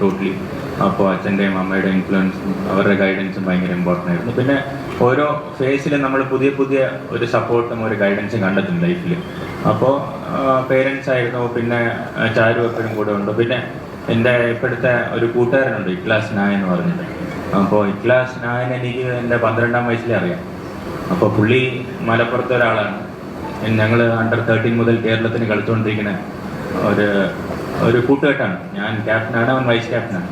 Totally അപ്പോൾ അച്ഛന്റെയും അമ്മയുടെയും ഇൻഫ്ലുവൻസും അവരുടെ ഗൈഡൻസും ഭയങ്കര ഇമ്പോർട്ടന്റ് ആയിരുന്നു. പിന്നെ ഓരോ ഫേസിലും നമ്മൾ പുതിയ പുതിയ ഒരു സപ്പോർട്ടും ഒരു ഗൈഡൻസും കണ്ടെത്തും ലൈഫിൽ അപ്പോൾ പേരൻസ് ആയിരുന്നു പിന്നെ ചാരു എപ്പോഴും കൂടെ ഉണ്ട്. പിന്നെ എന്റെ ഇപ്പോഴത്തെ ഒരു കൂട്ടുകാരനുണ്ട് ഇക്ലാസ് നായ എന്ന് പറഞ്ഞിട്ട്. അപ്പോൾ ഇക്ലാസ് നായൻ എനിക്ക് എന്റെ പന്ത്രണ്ടാം വയസ്സിലേ അറിയാം. അപ്പോൾ പുള്ളി മലപ്പുറത്തെ ഒരാളാണ്. ഞങ്ങൾ അണ്ടർ തേർട്ടീൻ മുതൽ കേരളത്തിന് കളിച്ചുകൊണ്ടിരിക്കുന്ന ഒരു ഒരു കൂട്ടുകെട്ടാണ്. ഞാൻ ക്യാപ്റ്റനാണ് അവൻ വൈസ് ക്യാപ്റ്റനാണ്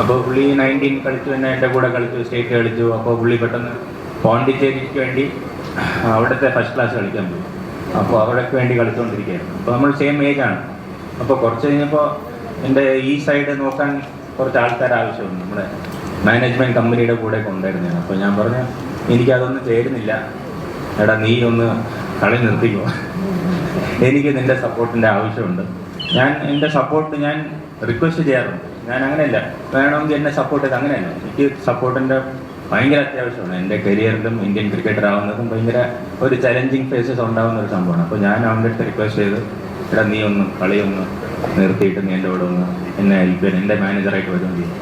അപ്പോൾ പുള്ളി നയന്റീൻ കളിച്ചു തന്നെ എന്റെ കൂടെ കളിച്ചു സ്റ്റേറ്റ് കളിച്ചു. അപ്പോൾ പുള്ളി പെട്ടെന്ന് പോണ്ടിച്ചേരിക്ക് വേണ്ടി അവിടുത്തെ ഫസ്റ്റ് ക്ലാസ് കളിക്കാൻ പോയി. അപ്പോൾ അവിടേക്ക് വേണ്ടി കളിച്ചുകൊണ്ടിരിക്കുകയായിരുന്നു അപ്പോൾ നമ്മൾ സെയിം ഏജ് ആണ്. അപ്പോൾ കുറച്ച് കഴിഞ്ഞപ്പോൾ എന്റെ ഈ സൈഡ് നോക്കാൻ കുറച്ച് ആൾക്കാർ ആവശ്യമുണ്ട്. നമ്മുടെ മാനേജ്മെന്റ് കമ്പനിയുടെ കൂടെ കൊണ്ടായിരുന്നു അപ്പോൾ ഞാൻ പറഞ്ഞു എനിക്കതൊന്നും ചേരുന്നില്ല. എടാ നീ ഒന്ന് കളി നിർത്തിക്കോ എനിക്ക് നിന്റെ സപ്പോർട്ടിന്റെ ആവശ്യമുണ്ട്. ഞാൻ എന്റെ സപ്പോർട്ട് ഞാൻ റിക്വസ്റ്റ് ചെയ്യാറുണ്ട്. ഞാൻ അങ്ങനെയല്ല. വേണമെങ്കിൽ എന്നെ സപ്പോർട്ട് ചെയ്ത് അങ്ങനെയല്ല. എനിക്ക് സപ്പോർട്ടിന്റെ ഭയങ്കര അത്യാവശ്യമാണ്. എന്റെ കരിയറിലും ഇന്ത്യൻ ക്രിക്കറ്റർ ആവുന്നതും ഭയങ്കര ഒരു ചലഞ്ചിങ് ഫേസസ് ഉണ്ടാവുന്ന ഒരു സംഭവമാണ്. അപ്പോൾ ഞാൻ അവന്റെ അടുത്ത് റിക്വസ്റ്റ് ചെയ്ത് എടാ നീ ഒന്ന് കളിയൊന്ന് നിർത്തിയിട്ട് നീ എന്റെ കൂടെ ഒന്ന് എന്നെ ഹെൽപ്പ് ചെയ്യാൻ എന്റെ മാനേജറായിട്ട് വരും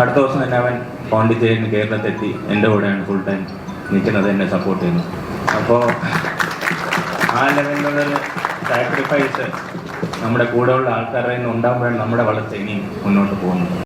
അടുത്ത ദിവസം തന്നെ അവൻ പോണ്ടിച്ചേരിന്ന് കേരളത്തെത്തി എന്റെ കൂടെയാണ് ഫുൾ ടൈം നിൽക്കുന്നത് എന്നെ സപ്പോർട്ട് ചെയ്യുന്നു അപ്പോൾ ആ ലെവലിലുള്ളൊരു സാക്രിഫൈസ് നമ്മുടെ കൂടെയുള്ള ആൾക്കാരുടെ നിന്ന് ഉണ്ടാകുമ്പോഴാണ് നമ്മുടെ വളർച്ച ഇനി മുന്നോട്ട് പോകുന്നത്.